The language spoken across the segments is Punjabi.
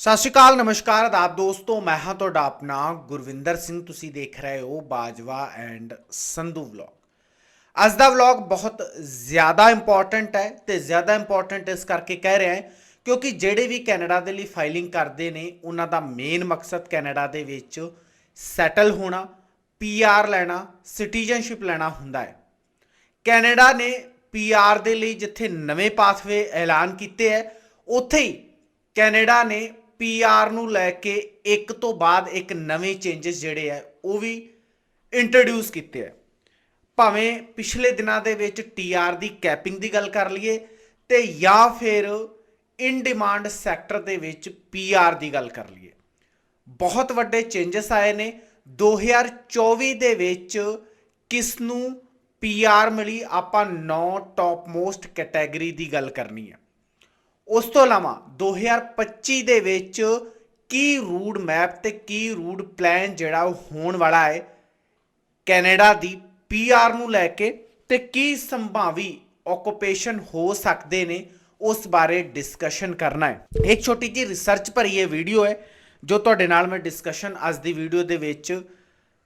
ਸਤਿ ਸ਼੍ਰੀ ਅਕਾਲ, ਨਮਸਕਾਰ ਆਦਾਬ ਦੋਸਤੋ, ਮੈਂ ਹਾਂ ਤੁਹਾਡਾ ਆਪਣਾ ਗੁਰਵਿੰਦਰ ਸਿੰਘ। ਤੁਸੀਂ ਦੇਖ ਰਹੇ ਹੋ ਬਾਜਵਾ ਐਂਡ ਸੰਧੂ ਵਲੌਗ। ਅੱਜ ਦਾ ਵਲੌਗ ਬਹੁਤ ਜ਼ਿਆਦਾ ਇੰਪੋਰਟੈਂਟ ਹੈ ਤੇ ਜ਼ਿਆਦਾ ਇੰਪੋਰਟੈਂਟ ਇਸ ਕਰਕੇ ਕਹਿ ਰਿਹਾ ਹਾਂ ਕਿਉਂਕਿ ਜਿਹੜੇ ਵੀ ਕੈਨੇਡਾ ਦੇ ਲਈ ਫਾਈਲਿੰਗ ਕਰਦੇ ਨੇ, ਉਹਨਾਂ ਦਾ ਮੇਨ ਮਕਸਦ ਕੈਨੇਡਾ ਦੇ ਵਿੱਚ ਸੈਟਲ ਹੋਣਾ ਪੀਆਰ ਲੈਣਾ ਸਿਟੀਜ਼ਨਸ਼ਿਪ ਲੈਣਾ ਹੁੰਦਾ ਹੈ। ਕੈਨੇਡਾ ਨੇ ਪੀਆਰ ਦੇ ਲਈ ਜਿੱਥੇ ਨਵੇਂ ਪਾਥਵੇ ਐਲਾਨ ਕੀਤੇ ਹੈ, ਉੱਥੇ ਹੀ ਕੈਨੇਡਾ ਨੇ ਪੀਆਰ ਨੂੰ ਲੈ ਕੇ ਇੱਕ ਤੋਂ ਬਾਅਦ ਇੱਕ ਨਵੇਂ ਚੇਂਜਸ ਜਿਹੜੇ ਹੈ ਉਹ ਵੀ ਇੰਟਰੋਡਿਊਸ ਕੀਤੇ ਹੈ ਭਾਵੇਂ ਪਿਛਲੇ ਦਿਨਾਂ ਦੇ ਵਿੱਚ ਟੀਆਰ ਦੀ ਕੈਪਿੰਗ ਦੀ ਗੱਲ ਕਰ ਲਈਏ ਤੇ ਜਾਂ ਫਿਰ ਇਨ ਡਿਮਾਂਡ ਸੈਕਟਰ ਦੇ ਵਿੱਚ ਪੀਆਰ ਦੀ ਗੱਲ ਕਰ ਲਈਏ। ਬਹੁਤ ਵੱਡੇ ਚੇਂਜਸ ਆਏ ਨੇ। 2024 ਦੇ ਵਿੱਚ ਕਿਸ ਨੂੰ ਪੀਆਰ ਮਿਲੀ? ਆਪਾਂ 9 ਟੌਪ ਮੋਸਟ ਕੈਟਾਗਰੀ ਦੀ ਗੱਲ ਕਰਨੀ ਹੈ ਉਸ ਤੋਂ ਇਲਾਵਾ 2025 ਦੇ ਵਿੱਚ ਕੀ ਰੂਟ ਮੈਪ ਤੇ ਕੀ ਰੂਟ ਪਲਾਨ ਜਿਹੜਾ ਉਹ ਹੋਣ ਵਾਲਾ ਹੈ, ਕੈਨੇਡਾ ਦੀ ਪੀਆਰ ਨੂੰ ਲੈ ਕੇ ਤੇ ਕੀ ਸੰਭਾਵੀ ਓਕੂਪੇਸ਼ਨ ਹੋ ਸਕਦੇ ਨੇ, ਉਸ ਬਾਰੇ ਡਿਸਕਸ਼ਨ ਕਰਨਾ ਹੈ। ਇੱਕ ਛੋਟੀ ਜਿਹੀ ਰਿਸਰਚ ਭਰੀ ਇਹ ਵੀਡੀਓ ਹੈ, ਜੋ ਤੁਹਾਡੇ ਨਾਲ ਮੈਂ ਡਿਸਕਸ਼ਨ ਅੱਜ ਦੀ ਵੀਡੀਓ ਦੇ ਵਿੱਚ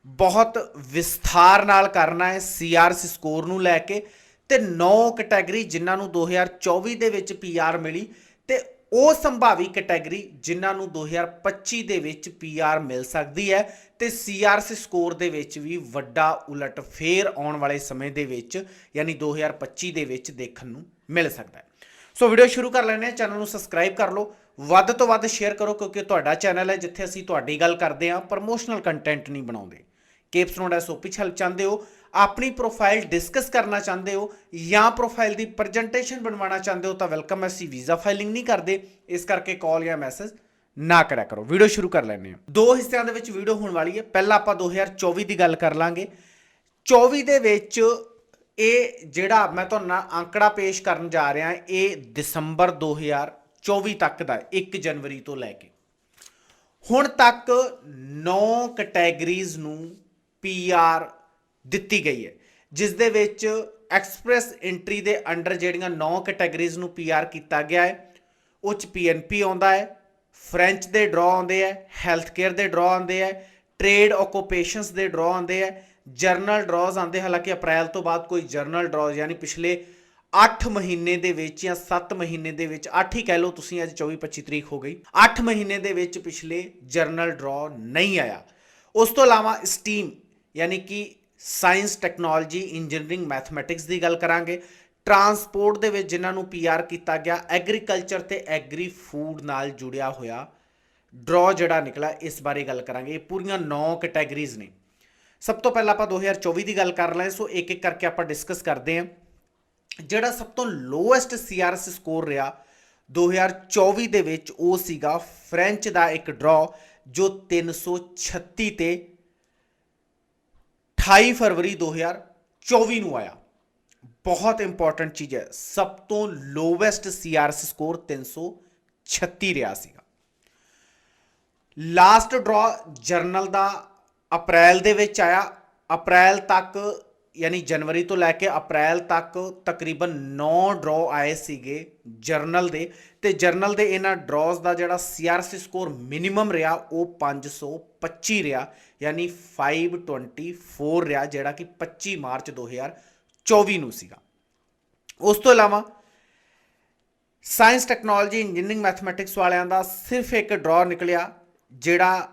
ਬਹੁਤ ਵਿਸਥਾਰ ਨਾਲ ਕਰਨਾ ਹੈ ਸੀਆਰਸੀ ਸਕੋਰ ਨੂੰ ਲੈ ਕੇ ਤੇ 9 ਕੈਟਾਗਰੀ ਜਿਨ੍ਹਾਂ ਨੂੰ 2024 ਦੇ ਵਿੱਚ ਪੀਆਰ ਮਿਲੀ ਉਹ ਸੰਭਾਵੀ ਕੈਟਾਗਰੀ ਜਿਨ੍ਹਾਂ ਨੂੰ 2025 ਦੇ ਵਿੱਚ ਪੀਆਰ ਮਿਲ ਸਕਦੀ ਹੈ ਤੇ ਸੀਆਰਸੀ ਸਕੋਰ ਦੇ ਵਿੱਚ ਵੀ ਵੱਡਾ ਉਲਟ ਫੇਰ ਆਉਣ ਵਾਲੇ ਸਮੇਂ ਦੇ ਵਿੱਚ, ਯਾਨੀ 2025 ਦੇ ਵਿੱਚ ਦੇਖਣ ਨੂੰ ਮਿਲ ਸਕਦਾ ਹੈ। ਸੋ ਵੀਡੀਓ ਸ਼ੁਰੂ ਕਰ ਲੈਂਦੇ ਹਾਂ, ਚੈਨਲ ਨੂੰ ਸਬਸਕ੍ਰਾਈਬ ਕਰ ਲਓ, ਵੱਧ ਤੋਂ ਵੱਧ ਸ਼ੇਅਰ ਕਰੋ ਕਿਉਂਕਿ ਤੁਹਾਡਾ ਚੈਨਲ ਹੈ ਜਿੱਥੇ ਅਸੀਂ ਤੁਹਾਡੀ ਗੱਲ ਕਰਦੇ ਹਾਂ, ਪ੍ਰਮੋਸ਼ਨਲ ਕੰਟੈਂਟ ਨਹੀਂ ਬਣਾਉਂਦੇ। ਕੇਪਸ ਨੋਡ ਐਸਓਪੀ ਹੈਲਪ ਚਾਹੁੰਦੇ ਹੋ ਆਪਣੀ ਪ੍ਰੋਫਾਈਲ ਡਿਸਕਸ ਕਰਨਾ ਚਾਹੁੰਦੇ ਹੋ ਜਾਂ ਪ੍ਰੋਫਾਈਲ ਦੀ ਪ੍ਰੈਜੈਂਟੇਸ਼ਨ ਬਣਵਾਉਣਾ ਚਾਹੁੰਦੇ ਹੋ ਤਾਂ ਵੈਲਕਮ ਅਸੀਂ ਵੀਜ਼ਾ ਫਾਈਲਿੰਗ ਨਹੀਂ ਕਰਦੇ ਇਸ ਕਰਕੇ ਕਾਲ ਜਾਂ ਮੈਸੇਜ ਨਾ ਕਰਿਆ ਕਰੋ। ਵੀਡੀਓ ਸ਼ੁਰੂ ਕਰ ਲੈਂਦੇ ਹਾਂ। ਦੋ ਹਿੱਸਿਆਂ ਦੇ ਵਿੱਚ ਵੀਡੀਓ ਹੋਣ ਵਾਲੀ ਹੈ। ਪਹਿਲਾਂ ਆਪਾਂ 2024 ਦੀ ਗੱਲ ਕਰ ਲਾਂਗੇ। 24 ਦੇ ਵਿੱਚ ਇਹ ਜਿਹੜਾ ਮੈਂ ਤੁਹਾਨੂੰ ਅੰਕੜਾ ਪੇਸ਼ ਕਰਨ ਜਾ ਰਿਹਾ ਇਹ ਦਸੰਬਰ 2024 ਤੱਕ ਦਾ ਹੈ, 1 ਜਨਵਰੀ ਤੋਂ ਲੈ ਕੇ। ਹੁਣ ਤੱਕ 9 ਕੈਟਾਗਰੀਜ਼ ਨੂੰ ਪੀਆਰ ਦਿੱਤੀ ਗਈ ਹੈ, ਜਿਸ ਦੇ ਵਿੱਚ ਐਕਸਪ੍ਰੈਸ ਐਂਟਰੀ ਦੇ ਅੰਡਰ ਜਿਹੜੀਆਂ 9 ਕੈਟਾਗਰੀਜ਼ ਨੂੰ ਪੀਆਰ ਕੀਤਾ ਗਿਆ ਹੈ ਉਹ ਚ ਪੀਐਨਪੀ ਆਉਂਦਾ ਹੈ, ਫ੍ਰੈਂਚ ਦੇ ਡਰਾ ਆਉਂਦੇ ਹੈ ਹੈਲਥ ਕੇਅਰ ਦੇ ਡਰਾ ਆਉਂਦੇ ਹੈ, ਟ੍ਰੇਡ ਓਕੂਪੇਸ਼ਨਸ ਦੇ ਡਰਾ ਆਉਂਦੇ ਹੈ, ਜਰਨਲ ਡਰਾਜ਼ ਆਉਂਦੇ, ਹਾਲਾਂਕਿ ਅਪ੍ਰੈਲ ਤੋਂ ਬਾਅਦ ਕੋਈ ਜਰਨਲ ਡਰਾਜ਼ ਯਾਨੀ ਪਿਛਲੇ 8 ਮਹੀਨੇ ਦੇ ਵਿੱਚ ਜਾਂ 7 ਮਹੀਨੇ ਦੇ ਵਿੱਚ 8 ਹੀ ਕਹਿ ਲਓ ਤੁਸੀਂ ਅੱਜ 24 25 ਤਰੀਕ ਹੋ ਗਈ 8 ਮਹੀਨੇ ਦੇ ਵਿੱਚ ਪਿਛਲੇ ਜਰਨਲ ਡਰਾ ਨਹੀਂ ਆਇਆ। ਉਸ ਤੋਂ ਇਲਾਵਾ ਸਟੀਮ ਯਾਨੀ ਕਿ ਸਾਇੰਸ, ਟੈਕਨੋਲੋਜੀ, ਇੰਜੀਨੀਅਰਿੰਗ, ਮੈਥਮੈਟਿਕਸ ਦੀ ਗੱਲ ਕਰਾਂਗੇ। ਟਰਾਂਸਪੋਰਟ ਦੇ ਵਿੱਚ ਜਿਨ੍ਹਾਂ ਨੂੰ ਪੀਆਰ ਕੀਤਾ ਗਿਆ, ਐਗਰੀਕਲਚਰ ਤੇ ਐਗਰੀ ਫੂਡ ਨਾਲ ਜੁੜਿਆ ਹੋਇਆ ਡਰਾ ਜਿਹੜਾ ਨਿਕਲਾ ਇਸ ਬਾਰੇ ਗੱਲ ਕਰਾਂਗੇ। ਇਹ ਪੂਰੀਆਂ 9 ਕੈਟਾਗਰੀਜ਼ ਨੇ। ਸਭ ਤੋਂ ਪਹਿਲਾਂ ਆਪਾਂ 2024 ਦੀ ਗੱਲ ਕਰ ਲਏ ਸੋ ਇੱਕ ਇੱਕ ਕਰਕੇ ਆਪਾਂ ਡਿਸਕਸ ਕਰਦੇ ਹਾਂ। ਜਿਹੜਾ ਸਭ ਤੋਂ ਲੋਐਸਟ ਸੀਆਰਐਸ ਸਕੋਰ ਰਿਹਾ 2024 ਦੇ ਵਿੱਚ, ਉਹ ਸੀਗਾ ਫ੍ਰੈਂਚ ਦਾ ਇੱਕ ਡਰਾ, ਜੋ 336 ਤੇ 28 ਫਰਵਰੀ 2024 ਨੂੰ ਆਇਆ। ਬਹੁਤ ਇੰਪੋਰਟੈਂਟ ਚੀਜ਼ ਹੈ। ਸਭ ਤੋਂ ਲੋਵੈਸਟ ਸੀਆਰਐਸ ਸਕੋਰ 336 ਰਿਹਾ ਸੀਗਾ। ਲਾਸਟ ਡਰਾ ਜਰਨਲ ਦਾ ਅਪ੍ਰੈਲ ਦੇ ਵਿੱਚ ਆਇਆ। ਅਪ੍ਰੈਲ ਤੱਕ ਯਾਨੀ ਜਨਵਰੀ ਤੋਂ ਲੈ ਕੇ ਅਪ੍ਰੈਲ ਤੱਕ ਤਕਰੀਬਨ 9 ਡਰਾ ਆਏ ਸੀਗੇ ਜਰਨਲ ਦੇ ਤੇ ਜਰਨਲ ਦੇ ਇਹਨਾਂ ਡਰਾਜ਼ ਦਾ ਜਿਹੜਾ ਸੀਆਰਸੀ ਸਕੋਰ ਮਿਨੀਮਮ ਰਿਹਾ ਉਹ 525 ਰਿਹਾ, ਯਾਨੀ 524 ਰਿਹਾ, ਜਿਹੜਾ ਕਿ 25 ਮਾਰਚ 2024 ਨੂੰ ਸੀਗਾ। ਉਸ ਤੋਂ ਇਲਾਵਾ ਸਾਇੰਸ ਟੈਕਨੋਲੋਜੀ ਇੰਜੀਨੀਅਰਿੰਗ ਮੈਥਮੈਟਿਕਸ ਵਾਲਿਆਂ ਦਾ ਸਿਰਫ ਇੱਕ ਡਰਾ ਨਿਕਲਿਆ, ਜਿਹੜਾ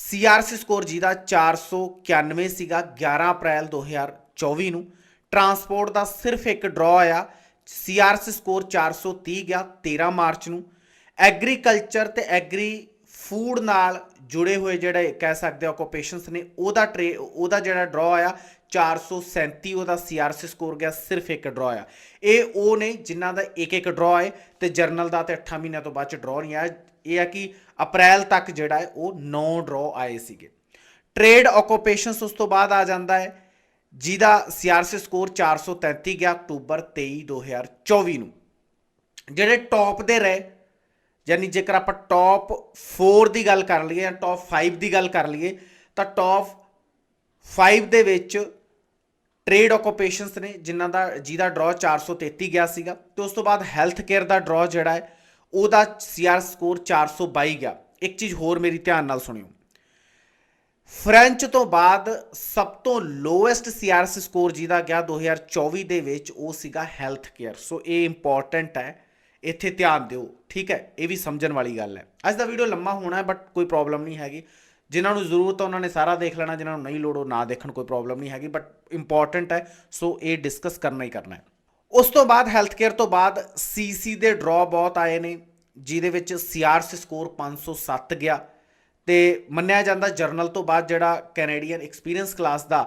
ਸੀਆਰਸੀ ਸਕੋਰ ਜਿਹਦਾ 491 ਸੀਗਾ 11 ਅਪ੍ਰੈਲ 2024 ਨੂੰ। ਟਰਾਂਸਪੋਰਟ ਦਾ ਸਿਰਫ ਇੱਕ ਡਰਾ ਆਇਆ ਸੀਆਰਸੀ ਸਕੋਰ 430 ਗਿਆ 13 ਮਾਰਚ ਨੂੰ। ਐਗਰੀਕਲਚਰ ਤੇ ਐਗਰੀ ਫੂਡ ਨਾਲ ਜੁੜੇ ਹੋਏ ਜਿਹੜੇ ਕਹਿ ਸਕਦੇ ਓਕੂਪੇਸ਼ਨਸ ਨੇ, ਉਹਦਾ ਟਰੇ ਉਹਦਾ ਜਿਹੜਾ ਡਰਾ ਆਇਆ 437 ਉਹਦਾ ਸੀਆਰਸੀ ਸਕੋਰ ਗਿਆ, ਸਿਰਫ ਇੱਕ ਡਰਾ ਆ ਇਹ ਉਹ ਨੇ ਜਿਨ੍ਹਾਂ ਦਾ ਇੱਕ ਇੱਕ ਡਰਾ ਹੈ ਤੇ ਜਰਨਲ ਦਾ ਤੇ 8 ਮਹੀਨਿਆਂ ਤੋਂ ਬਾਅਦ ਚ ਡਰਾ ਨਹੀਂ ਆਇਆ। ਇਹ ਆ ਕਿ ਅਪ੍ਰੈਲ ਤੱਕ ਜਿਹੜਾ ਹੈ ਉਹ 9 ਡਰਾ ਆਏ ਸੀਗੇ। ਟ੍ਰੇਡ ਓਕੂਪੇਸ਼ਨਸ ਉਸ ਤੋਂ ਬਾਅਦ ਆ ਜਾਂਦਾ ਹੈ, ਜਿਹਦਾ ਸੀਆਰਸੀ ਸਕੋਰ 433 ਗਿਆ ਅਕਤੂਬਰ 23 2024 ਨੂੰ। ਜਿਹੜੇ ਟੌਪ ਦੇ ਰਹੇ, ਯਾਨੀ ਜੇਕਰ ਆਪਾਂ ਟੌਪ 4 ਦੀ ਗੱਲ ਕਰ ਲਈਏ ਜਾਂ ਟੌਪ 5 ਦੀ ਗੱਲ ਕਰ ਲਈਏ, ਤਾਂ ਟੌਪ 5 ਦੇ ਵਿੱਚ ਟ੍ਰੇਡ ਓਕੂਪੇਸ਼ਨਸ ਨੇ, ਜਿਨ੍ਹਾਂ ਦਾ, ਜਿਹਦਾ ਡਰਾ 433 ਗਿਆ ਸੀਗਾ। ਤੇ ਉਸ ਤੋਂ ਬਾਅਦ ਹੈਲਥ ਕੇਅਰ ਦਾ ਡਰਾ ਜਿਹੜਾ ਹੈ ਉਹਦਾ ਸੀਆਰ ਸਕੋਰ 422 ਗਿਆ। ਇੱਕ ਚੀਜ਼ ਹੋਰ ਮੇਰੀ ਧਿਆਨ ਨਾਲ ਸੁਣਿਓ। ਫ੍ਰੈਂਚ ਤੋਂ ਬਾਅਦ ਸਭ ਤੋਂ ਲੋਐਸਟ ਸੀਆਰਐਸ ਸਕੋਰ ਜਿਹਦਾ ਗਿਆ 2024 ਦੇ ਵਿੱਚ, ਉਹ ਸੀਗਾ ਹੈਲਥ ਕੇਅਰ ਸੋ ਇਹ ਇੰਪੋਰਟੈਂਟ ਹੈ। ਇੱਥੇ ਧਿਆਨ ਦਿਓ। ਠੀਕ ਹੈ? ਇਹ ਵੀ ਸਮਝਣ ਵਾਲੀ ਗੱਲ ਹੈ। ਅੱਜ ਦਾ ਵੀਡੀਓ ਲੰਮਾ ਹੋਣਾ ਹੈ ਬਟ ਕੋਈ ਪ੍ਰੋਬਲਮ ਨਹੀਂ ਹੈਗੀ। ਜਿਨ੍ਹਾਂ ਨੂੰ ਜ਼ਰੂਰਤ ਹੈ, ਉਹਨਾਂ ਨੇ ਸਾਰਾ ਦੇਖ ਲੈਣਾ। ਜਿਨ੍ਹਾਂ ਨੂੰ ਨਹੀਂ ਲੋੜ, ਉਹ ਨਾ ਦੇਖਣ ਕੋਈ ਪ੍ਰੋਬਲਮ ਨਹੀਂ ਹੈਗੀ ਬਟ ਇੰਪੋਰਟੈਂਟ ਹੈ। ਸੋ ਇਹ ਡਿਸਕਸ ਕਰਨਾ ਹੀ ਕਰਨਾ ਹੈ। ਉਸ ਤੋਂ ਬਾਅਦ ਹੈਲਥ ਕੇਅਰ ਤੋਂ ਬਾਅਦ ਸੀਸੀ ਦੇ ਡਰਾਅ ਬਹੁਤ ਆਏ ਨੇ, ਜਿਹਦੇ ਵਿੱਚ ਸੀਆਰਸੀ ਸਕੋਰ 507 ਗਿਆ ਤੇ ਮੰਨਿਆ ਜਾਂਦਾ ਜਰਨਲ ਤੋਂ ਬਾਅਦ ਜਿਹੜਾ ਕੈਨੇਡੀਅਨ ਐਕਸਪੀਰੀਅੰਸ ਕਲਾਸ ਦਾ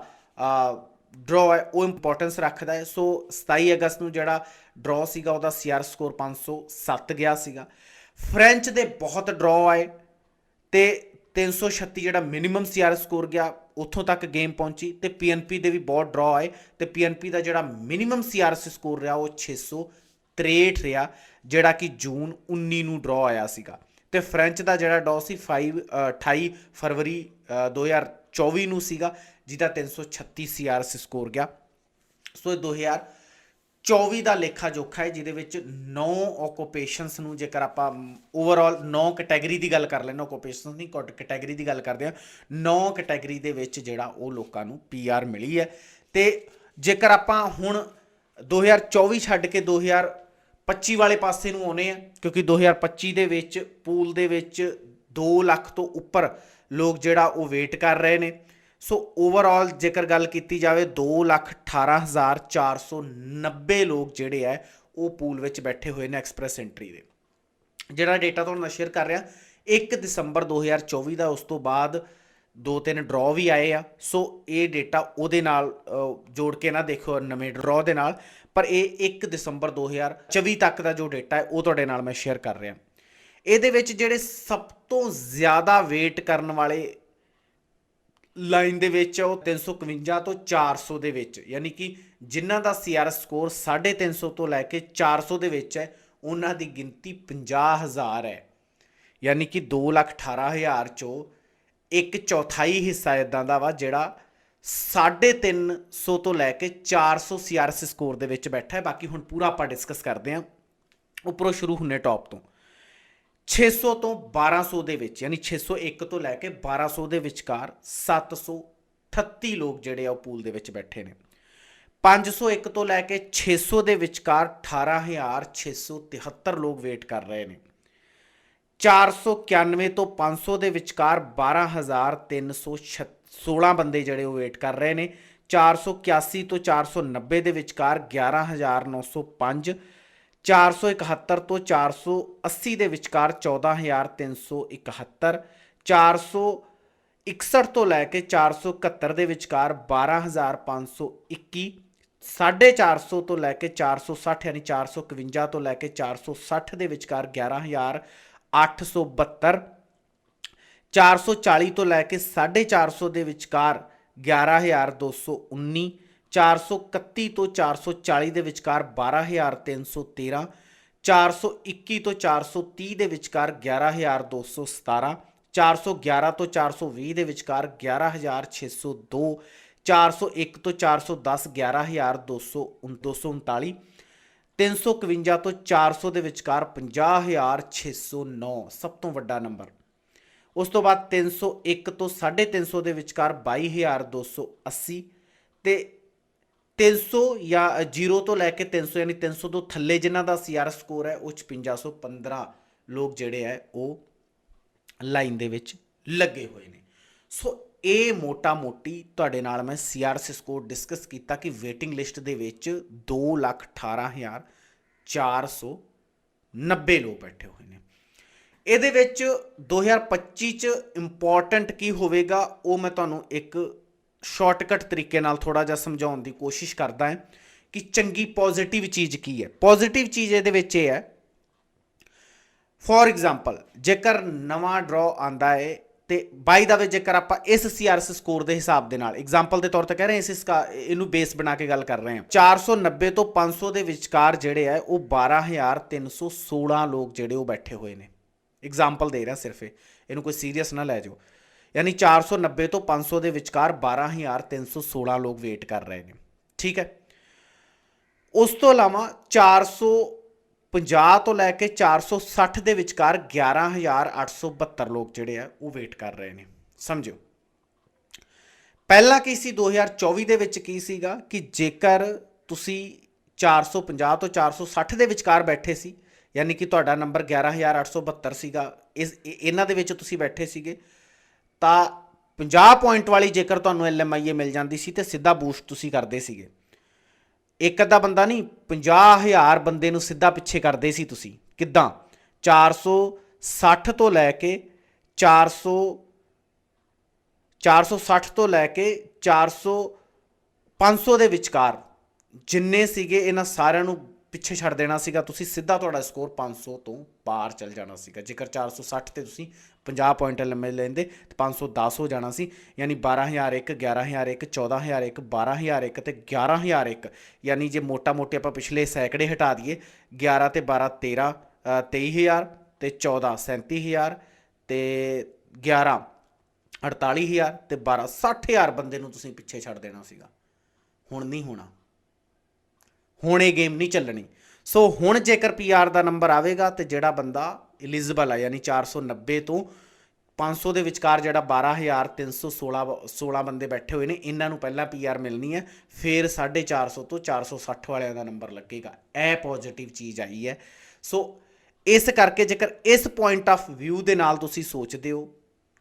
ਡਰਾਅ ਹੈ, ਉਹ ਇੰਪੋਰਟੈਂਸ ਰੱਖਦਾ ਹੈ। ਸੋ 27 ਅਗਸਤ ਨੂੰ ਜਿਹੜਾ ਡਰਾਅ ਸੀਗਾ, ਉਹਦਾ ਸੀਆਰ ਸਕੋਰ 507 ਗਿਆ ਸੀਗਾ। ਫ੍ਰੈਂਚ ਦੇ ਬਹੁਤ ਡਰਾਅ ਆਏ ਤੇ 336 ਜਿਹੜਾ ਮਿਨੀਮਮ ਸੀਆਰ ਸਕੋਰ ਗਿਆ, ਉੱਥੋਂ ਤੱਕ ਗੇਮ ਪਹੁੰਚੀ ਤੇ ਪੀਐਨਪੀ ਦੇ ਵੀ ਬਹੁਤ ਡਰਾ ਆਏ ਤੇ ਪੀਐਨਪੀ ਦਾ ਜਿਹੜਾ ਮਿਨੀਮਮ ਸੀਆਰ ਸਕੋਰ ਰਿਹਾ ਉਹ 663 ਰਿਹਾ, ਜਿਹੜਾ ਕਿ ਜੂਨ 19 ਨੂੰ ਡਰਾ ਆਇਆ ਸੀਗਾ। ਤੇ ਫ੍ਰੈਂਚ ਦਾ ਜਿਹੜਾ ਡਰਾ ਸੀ 5 28 ਫਰਵਰੀ 2024 ਨੂੰ ਸੀਗਾ, ਜਿਹਦਾ 336 ਸੀਆਰ ਸਕੋਰ ਗਿਆ। ਸੋ 2000 24 ਦਾ ਲੇਖਾ ਜੋਖਾ ਹੈ, ਜਿਹਦੇ ਵਿੱਚ 9 ਆਕੂਪੇਸ਼ਨਸ ਨੂੰ ਜੇਕਰ ਆਪਾਂ ਓਵਰਆਲ 9 ਕੈਟਾਗਰੀ ਦੀ ਗੱਲ ਕਰ ਲੈਣਾ ਆਕੂਪੇਸ਼ਨਸ ਨਹੀਂ ਕੈਟਾਗਰੀ ਦੀ ਗੱਲ ਕਰਦੇ ਹਾਂ 9 ਕੈਟਾਗਰੀ ਦੇ ਵਿੱਚ ਜਿਹੜਾ ਉਹ ਲੋਕਾਂ ਨੂੰ ਪੀਆਰ ਮਿਲੀ ਹੈ। ਤੇ ਜੇਕਰ ਆਪਾਂ ਹੁਣ 2024 ਛੱਡ ਕੇ 2025 ਵਾਲੇ ਪਾਸੇ ਨੂੰ ਆਉਨੇ ਆ ਕਿਉਂਕਿ 2025 ਦੇ ਵਿੱਚ, ਪੂਲ ਦੇ ਵਿੱਚ 2 ਲੱਖ ਤੋਂ ਉੱਪਰ ਲੋਕ ਜਿਹੜਾ ਉਹ ਵੇਟ ਕਰ ਰਹੇ ਨੇ ਸੋ ਓਵਰਆਲ ਜੇਕਰ ਗੱਲ ਕੀਤੀ ਜਾਵੇ 218490 ਲੋਕ ਜਿਹੜੇ ਆ ਉਹ ਪੂਲ ਵਿੱਚ ਬੈਠੇ ਹੋਏ ਨੇ ਐਕਸਪ੍ਰੈਸ ਐਂਟਰੀ ਦੇ। ਜਿਹੜਾ ਡੇਟਾ ਤੁਹਾਨੂੰ ਮੈਂ ਸ਼ੇਅਰ ਕਰ ਰਿਹਾ 1 ਦਸੰਬਰ 2024 ਦਾ, ਉਸ ਤੋਂ ਬਾਅਦ ਦੋ ਤਿੰਨ ਡਰਾਅ ਵੀ ਆਏ ਆ। ਸੋ ਇਹ ਡੇਟਾ ਉਹਦੇ ਨਾਲ ਜੋੜ ਕੇ ਨਾ ਦੇਖੋ, ਨਵੇਂ ਡਰਾਅ ਦੇ ਨਾਲ। ਪਰ ਇਹ 1 ਦਸੰਬਰ 2024 ਤੱਕ ਦਾ ਜੋ ਡੇਟਾ ਹੈ, ਉਹ ਤੁਹਾਡੇ ਨਾਲ ਮੈਂ ਸ਼ੇਅਰ ਕਰ ਰਿਹਾ। ਇਹਦੇ ਵਿੱਚ ਜਿਹੜੇ ਸਭ ਤੋਂ ਜ਼ਿਆਦਾ ਵੇਟ ਕਰਨ ਵਾਲੇ ਲਾਈਨ ਦੇ ਵਿੱਚ ਉਹ 351 ਤੋਂ 400 ਦੇ ਵਿੱਚ, ਯਾਨੀ ਕਿ ਜਿਨ੍ਹਾਂ ਦਾ ਸੀਆਰਐਸ ਸਕੋਰ 350 ਤੋਂ ਲੈ ਕੇ 400 ਦੇ ਵਿੱਚ ਹੈ, ਉਹਨਾਂ ਦੀ ਗਿਣਤੀ 50000 ਹੈ। ਯਾਨੀ ਕਿ 218000 ਚੋਂ ਇੱਕ ਚੌਥਾਈ ਹਿੱਸਾ ਇਦਾਂ ਦਾ ਵਾ, ਜਿਹੜਾ 350 ਤੋਂ ਲੈ ਕੇ 400 ਸੀਆਰਐਸ ਸਕੋਰ ਦੇ ਵਿੱਚ ਬੈਠਾ ਹੈ। ਬਾਕੀ ਹੁਣ ਪੂਰਾ ਆਪਾਂ ਡਿਸਕਸ ਕਰਦੇ ਹਾਂ। ਉੱਪਰੋਂ ਸ਼ੁਰੂ ਹੁੰਨੇ ਟੌਪ ਤੋਂ। 600 ਤੋਂ 1200 ਦੇ ਵਿੱਚ, ਯਾਨੀ 601 ਤੋਂ ਲੈ ਕੇ 1200 ਦੇ ਵਿਚਕਾਰ 738 ਲੋਕ ਜਿਹੜੇ ਆ ਉਹ ਪੂਲ ਦੇ ਵਿੱਚ ਬੈਠੇ ਨੇ। 501 ਤੋਂ ਲੈ ਕੇ 600 ਦੇ ਵਿਚਕਾਰ 18673 ਲੋਕ ਵੇਟ ਕਰ ਰਹੇ ਨੇ। 491 ਤੋਂ 500 ਦੇ ਵਿਚਕਾਰ 12316 ਬੰਦੇ ਜਿਹੜੇ ਉਹ ਵੇਟ ਕਰ ਰਹੇ ਨੇ। 481 ਤੋਂ 490 ਦੇ ਵਿਚਕਾਰ 11905 471 ਤੋਂ 480 ਦੇ ਵਿਚਕਾਰ 14371 461 ਤੋਂ ਲੈ ਕੇ 471 ਦੇ ਵਿਚਕਾਰ 12521 450 ਤੋਂ ਲੈ ਕੇ 460 ਯਾਨੀ 451 ਤੋਂ ਲੈ ਕੇ 460 ਦੇ ਵਿਚਕਾਰ 11872 440 ਤੋਂ ਲੈ ਕੇ 450 ਦੇ ਵਿਚਕਾਰ 11219 431 ਤੋਂ 440 ਦੇ ਵਿਚਕਾਰ 12313 421 ਤੋਂ 430 ਦੇ ਵਿਚਕਾਰ 11217 411 ਤੋਂ 420 ਦੇ ਵਿਚਕਾਰ 11602 401 ਤੋਂ 410 11239 351 ਤੋਂ 400 ਦੇ ਵਿਚਕਾਰ 50609 ਸਭ ਤੋਂ ਵੱਡਾ ਨੰਬਰ। ਉਸ ਤੋਂ ਬਾਅਦ 301 ਤੋਂ 350 ਦੇ ਵਿਚਕਾਰ 22280 ਤੇ 300 ਜਾਂ 0 ਤੋਂ ਲੈ ਕੇ 300 ਯਾਨੀ 300 ਤੋਂ ਥੱਲੇ ਜਿਨ੍ਹਾਂ ਦਾ ਸੀਆਰ ਸਕੋਰ ਹੈ, ਉਹ 5515 ਲੋਕ ਜਿਹੜੇ ਹੈ, ਉਹ ਲਾਈਨ ਦੇ ਵਿੱਚ ਲੱਗੇ ਹੋਏ ਨੇ। ਸੋ ਇਹ ਮੋਟਾ ਮੋਟੀ ਤੁਹਾਡੇ ਨਾਲ ਮੈਂ ਸੀਆਰਐਸ ਸਕੋਰ ਡਿਸਕਸ ਕੀਤਾ ਕਿ ਵੇਟਿੰਗ ਲਿਸਟ ਦੇ ਵਿੱਚ 218490 ਲੋਕ ਬੈਠੇ ਹੋਏ ਨੇ। ਇਹਦੇ ਵਿੱਚ 2025 ਚ ਇੰਪੋਰਟੈਂਟ ਕੀ ਹੋਵੇਗਾ, ਉਹ ਮੈਂ ਤੁਹਾਨੂੰ ਇੱਕ ਸ਼ਾਰਟਕਟ ਤਰੀਕੇ ਨਾਲ ਥੋੜਾ ਜਿਹਾ ਸਮਝਾਉਣ ਦੀ ਕੋਸ਼ਿਸ਼ ਕਰਦਾ ਹਾਂ ਕਿ ਚੰਗੀ ਪੋਜ਼ਿਟਿਵ ਚੀਜ਼ ਕੀ ਹੈ। ਪੋਜ਼ਿਟਿਵ ਚੀਜ਼ ਇਹਦੇ ਵਿੱਚ ਇਹ ਹੈ ਫੋਰ ਐਗਜ਼ਾਮਪਲ ਜੇਕਰ ਨਵਾਂ ਡਰਾਅ ਆਂਦਾ ਹੈ ਤੇ ਬਾਈ ਦਾ ਵੇ ਜੇਕਰ ਆਪਾਂ ਇਸ ਸੀਆਰਐਸ ਸਕੋਰ ਦੇ ਹਿਸਾਬ ਦੇ ਨਾਲ ਐਗਜ਼ਾਮਪਲ ਦੇ ਤੌਰ ਤੇ ਕਹਿ ਰਹੇ ਹਾਂ, ਇਸ ਇਸ ਇਹਨੂੰ ਬੇਸ ਬਣਾ ਕੇ ਗੱਲ ਕਰ ਰਹੇ ਹਾਂ। 490 ਤੋਂ 500 ਦੇ ਵਿਚਕਾਰ ਜਿਹੜੇ ਆ ਉਹ 12316 ਲੋਕ ਜਿਹੜੇ ਉਹ ਬੈਠੇ ਹੋਏ ਨੇ। ਐਗਜ਼ਾਮਪਲ ਦੇ ਰਿਹਾ ਸਿਰਫ ਇਹਨੂੰ ਕੋਈ ਸੀਰੀਅਸ ਨਾ ਲੈ ਜਾਓ। ਯਾਨੀ 490 ਤੋਂ 500 ਦੇ ਵਿਚਕਾਰ 12316 ਲੋਕ ਵੇਟ ਕਰ ਰਹੇ ਨੇ। ਠੀਕ ਹੈ? ਉਸ ਤੋਂ ਇਲਾਵਾ 400 50 ਤੋਂ ਲੈ ਕੇ 460 ਦੇ ਵਿਚਕਾਰ 11872 ਲੋਕ ਜਿਹੜੇ ਆ, ਉਹ ਵੇਟ ਕਰ ਰਹੇ ਨੇ। ਸਮਝਿਓ? ਪਹਿਲਾਂ ਕੀ ਸੀ? 2024 ਦੇ ਵਿੱਚ ਕੀ ਸੀਗਾ ਕਿ ਜੇਕਰ ਤੁਸੀਂ 450 ਤੋਂ 460 ਦੇ ਵਿਚਕਾਰ ਬੈਠੇ ਸੀ, ਯਾਨੀ ਕਿ ਤੁਹਾਡਾ ਨੰਬਰ 11872 ਸੀਗਾ, ਇਸ ਇਹਨਾਂ ਦੇ ਵਿੱਚ ਤੁਸੀਂ ਬੈਠੇ ਸੀਗੇ ਤਾਂ 50 ਪੁਆਇੰਟ ਵਾਲੀ ਜੇਕਰ ਤੁਹਾਨੂੰ ਐਲਐਮਆਈਏ ਮਿਲ ਜਾਂਦੀ ਸੀ ਤੇ ਸਿੱਧਾ ਬੂਸਟ ਤੁਸੀਂ ਕਰਦੇ ਸੀਗੇ। ਇੱਕ ਅੱਧਾ ਬੰਦਾ ਨਹੀਂ 50000 ਬੰਦੇ ਨੂੰ ਸਿੱਧਾ ਪਿੱਛੇ ਕਰਦੇ ਸੀ ਤੁਸੀਂ। ਕਿੱਦਾਂ? 460 ਤੋਂ ਲੈ ਕੇ 400 460 ਤੋਂ ਲੈ ਕੇ 400 500 ਦੇ ਵਿਚਕਾਰ ਜਿੰਨੇ ਸੀਗੇ ਇਹਨਾਂ ਸਾਰਿਆਂ ਨੂੰ ਪਿੱਛੇ ਛੱਡ ਦੇਣਾ ਸੀਗਾ ਤੁਸੀਂ ਸਿੱਧਾ ਤੁਹਾਡਾ ਸਕੋਰ 500 ਤੋਂ ਪਾਰ ਚੱਲ ਜਾਣਾ ਸੀਗਾ। ਜੇਕਰ 460 ਤੇ ਤੁਸੀਂ 50 ਪੁਆਇੰਟ ਲੰਮੇ ਲੈਂਦੇ ਤੇ 510 ਹੋ ਜਾਣਾ ਸੀ ਯਾਨੀ 12001 11001 14001 12001 ਤੇ 11001 ਯਾਨੀ ਜੇ ਮੋਟਾ ਮੋਟੇ ਆਪਾਂ ਪਿਛਲੇ ਸੈਂਕੜੇ ਹਟਾ ਦਈਏ 11 ਤੇ 12 13 ਅ, 23000 ਤੇ 14 37000 ਤੇ 11 48000 ਤੇ 12 60000 ਬੰਦੇ ਨੂੰ ਤੁਸੀਂ ਪਿੱਛੇ ਛੱਡ ਦੇਣਾ ਸੀਗਾ। ਹੁਣ ਨਹੀਂ ਹੋਣਾ। ਹੁਣ ਇਹ ਗੇਮ ਨਹੀਂ ਚੱਲਣੀ। ਸੋ ਹੁਣ ਜੇਕਰ ਪੀਆਰ ਦਾ ਨੰਬਰ ਆਵੇਗਾ ਤੇ ਜਿਹੜਾ ਬੰਦਾ ਐਲੀਜੀਬਲ ਆ, ਯਾਨੀ 490 ਤੋਂ 500 ਦੇ ਵਿਚਕਾਰ ਜਿਹੜਾ 12316 16 ਬੰਦੇ ਬੈਠੇ ਹੋਏ ਨੇ, ਇਹਨਾਂ ਨੂੰ ਪਹਿਲਾਂ ਪੀਆਰ ਮਿਲਣੀ ਹੈ, ਫਿਰ 450 ਤੋਂ 460 ਵਾਲਿਆਂ ਦਾ ਨੰਬਰ ਲੱਗੇਗਾ। ਇਹ ਪੋਜ਼ਿਟਿਵ ਚੀਜ਼ ਆਈ ਹੈ। ਸੋ ਇਸ ਕਰਕੇ ਜੇਕਰ ਇਸ ਪੁਆਇੰਟ ਆਫ ਵਿਊ ਦੇ ਨਾਲ ਤੁਸੀਂ ਸੋਚਦੇ ਹੋ,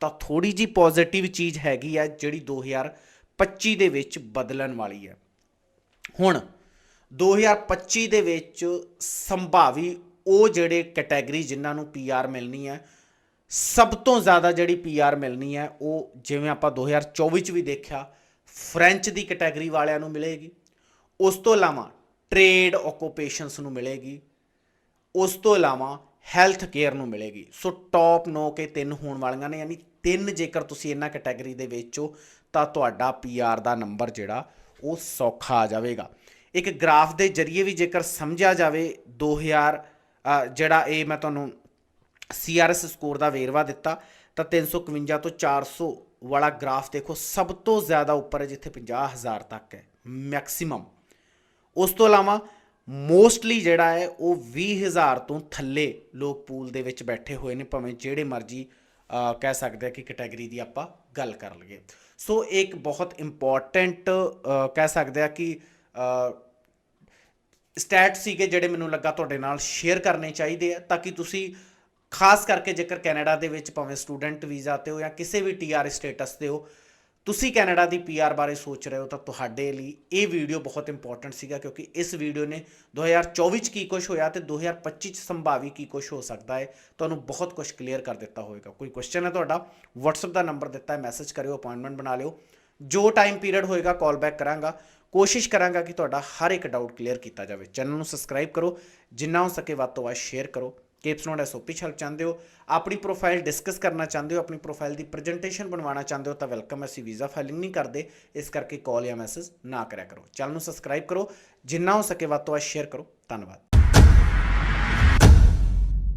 ਤਾਂ ਥੋੜੀ ਜੀ ਪੋਜ਼ਿਟਿਵ ਚੀਜ਼ ਹੈਗੀ ਆ ਜਿਹੜੀ 2025 ਦੇ ਵਿੱਚ ਬਦਲਣ ਵਾਲੀ ਹੈ। ਹੁਣ 2025 ਦੇ ਵਿੱਚ ਸੰਭਾਵੀ ਉਹ ਜਿਹੜੇ ਕੈਟਾਗਰੀ ਜਿਨ੍ਹਾਂ ਨੂੰ ਪੀਆਰ ਮਿਲਣੀ ਹੈ, ਸਭ ਤੋਂ ਜ਼ਿਆਦਾ ਜਿਹੜੀ ਪੀਆਰ ਮਿਲਣੀ ਹੈ, ਉਹ ਜਿਵੇਂ ਆਪਾਂ 2024 ਚ ਵੀ ਦੇਖਿਆ, ਫ੍ਰੈਂਚ ਦੀ ਕੈਟਾਗਰੀ ਵਾਲਿਆਂ ਨੂੰ ਮਿਲੇਗੀ। ਉਸ ਤੋਂ ਇਲਾਵਾ ਟ੍ਰੇਡ ਓਕੂਪੇਸ਼ਨਸ ਨੂੰ ਮਿਲੇਗੀ। ਉਸ ਤੋਂ ਇਲਾਵਾ ਹੈਲਥ ਕੇਅਰ ਨੂੰ ਮਿਲੇਗੀ। ਸੋ ਟੌਪ 9 ਕੇ ਤਿੰਨ ਹੋਣ ਵਾਲੀਆਂ ਨੇ, ਯਾਨੀ ਤਿੰਨ ਜੇਕਰ ਤੁਸੀਂ ਇਹਨਾਂ ਕੈਟਾਗਰੀ ਦੇ ਵਿੱਚ ਹੋ, ਤਾਂ ਤੁਹਾਡਾ ਪੀਆਰ ਦਾ ਨੰਬਰ ਜਿਹੜਾ, ਉਹ ਸੌਖਾ ਆ ਜਾਵੇਗਾ। ਇੱਕ ਗ੍ਰਾਫ ਦੇ ਜ਼ਰੀਏ ਵੀ ਜੇਕਰ ਸਮਝਿਆ ਜਾਵੇ 2000 ਅ, ਜਿਹੜਾ ਇਹ ਮੈਂ ਤੁਹਾਨੂੰ ਸੀਆਰਐਸ ਸਕੋਰ ਦਾ ਵੇਰਵਾ ਦਿੱਤਾ ਤਾਂ 351 ਤੋਂ 400 ਵਾਲਾ ਗ੍ਰਾਫ ਦੇਖੋ ਸਭ ਤੋਂ ਜ਼ਿਆਦਾ ਉੱਪਰ ਹੈ ਜਿੱਥੇ 50000 ਤੱਕ ਹੈ ਮੈਕਸਿਮਮ। ਉਸ ਤੋਂ ਇਲਾਵਾ ਮੋਸਟਲੀ ਜਿਹੜਾ ਹੈ ਉਹ 20000 ਤੋਂ ਥੱਲੇ ਲੋਕ ਪੂਲ ਦੇ ਵਿੱਚ ਬੈਠੇ ਹੋਏ ਨੇ ਭਾਵੇਂ ਜਿਹੜੇ ਮਰਜ਼ੀ ਕਹਿ ਸਕਦੇ ਆ ਕਿ ਕੈਟਾਗਰੀ ਦੀ ਆਪਾਂ ਗੱਲ ਕਰ ਲਈਏ। ਸੋ ਇੱਕ ਬਹੁਤ ਇੰਪੋਰਟੈਂਟ ਕਹਿ ਸਕਦੇ ਆ ਕਿ ਸਟੈਟ ਸੀਗੇ ਜਿਹੜੇ ਮੈਨੂੰ ਲੱਗਾ ਤੁਹਾਡੇ ਨਾਲ ਸ਼ੇਅਰ ਕਰਨੇ ਚਾਹੀਦੇ ਆ, ਤਾਂ ਕਿ ਤੁਸੀਂ ਖਾਸ ਕਰਕੇ ਜੇਕਰ ਕੈਨੇਡਾ ਦੇ ਵਿੱਚ ਭਾਵੇਂ ਸਟੂਡੈਂਟ ਵੀਜ਼ਾ ਤੇ ਹੋ ਜਾਂ ਕਿਸੇ ਵੀ ਟੀਆਰ ਸਟੇਟਸ ਤੇ ਹੋ, ਤੁਸੀਂ ਕੈਨੇਡਾ ਦੀ ਪੀਆਰ ਬਾਰੇ ਸੋਚ ਰਹੇ ਹੋ, ਤਾਂ ਤੁਹਾਡੇ ਲਈ ਇਹ ਵੀਡੀਓ ਬਹੁਤ ਇੰਪੋਰਟੈਂਟ ਸੀਗਾ, ਕਿਉਂਕਿ ਇਸ ਵੀਡੀਓ ਨੇ 2024 ਚ ਕੀ ਕੁਝ ਹੋਇਆ ਤੇ 2025 ਚ ਸੰਭਾਵੀ ਕੀ ਕੁਝ ਹੋ ਸਕਦਾ ਹੈ, ਤੁਹਾਨੂੰ ਬਹੁਤ ਕੁਝ ਕਲੀਅਰ ਕਰ ਦਿੱਤਾ ਹੋਵੇਗਾ। ਕੋਈ ਕੁਐਸਚਨ ਹੈ ਤੁਹਾਡਾ? WhatsApp ਦਾ ਨੰਬਰ ਦਿੱਤਾ ਹੈ ਮੈਸੇਜ ਕਰਿਓ ਅਪਾਇੰਟਮੈਂਟ ਬਣਾ ਲਿਓ। ਜੋ ਟਾਈਮ ਪੀਰੀਅਡ ਹੋਏਗਾ ਕਾਲ ਬੈਕ ਕਰਾਂਗਾ। ਕੋਸ਼ਿਸ਼ ਕਰਾਂਗਾ ਕਿ ਤੁਹਾਡਾ ਹਰ ਇੱਕ ਡਾਊਟ ਕਲੀਅਰ ਕੀਤਾ ਜਾਵੇ। ਚੈਨਲ ਨੂੰ ਸਬਸਕ੍ਰਾਈਬ ਕਰੋ। ਜਿੰਨਾ ਹੋ ਸਕੇ ਵੱਧ ਤੋਂ ਵੱਧ ਸ਼ੇਅਰ ਕਰੋ। ਕੇਪਸ ਨੋਟ ਐਸਓਪੀ ਹੈਲਪ ਚਾਹੁੰਦੇ ਹੋ। ਆਪਣੀ ਪ੍ਰੋਫਾਈਲ ਡਿਸਕਸ ਕਰਨਾ ਚਾਹੁੰਦੇ ਹੋ, ਆਪਣੀ ਪ੍ਰੋਫਾਈਲ ਦੀ ਪ੍ਰੈਜੈਂਟੇਸ਼ਨ ਬਣਵਾਉਣਾ ਚਾਹੁੰਦੇ ਹੋ, ਤਾਂ ਵੈਲਕਮ ਅਸੀਂ ਵੀਜ਼ਾ ਫਾਈਲਿੰਗ ਨਹੀਂ ਕਰਦੇ। ਇਸ ਕਰਕੇ ਕਾਲ ਜਾਂ ਮੈਸੇਜ ਨਾ ਕਰਿਆ ਕਰੋ। ਚੈਨਲ ਨੂੰ ਸਬਸਕ੍ਰਾਈਬ ਕਰੋ। ਜਿੰਨਾ ਹੋ ਸਕੇ ਵੱਧ ਤੋਂ ਵੱਧ ਸ਼ੇਅਰ ਕਰੋ। ਧੰਨਵਾਦ।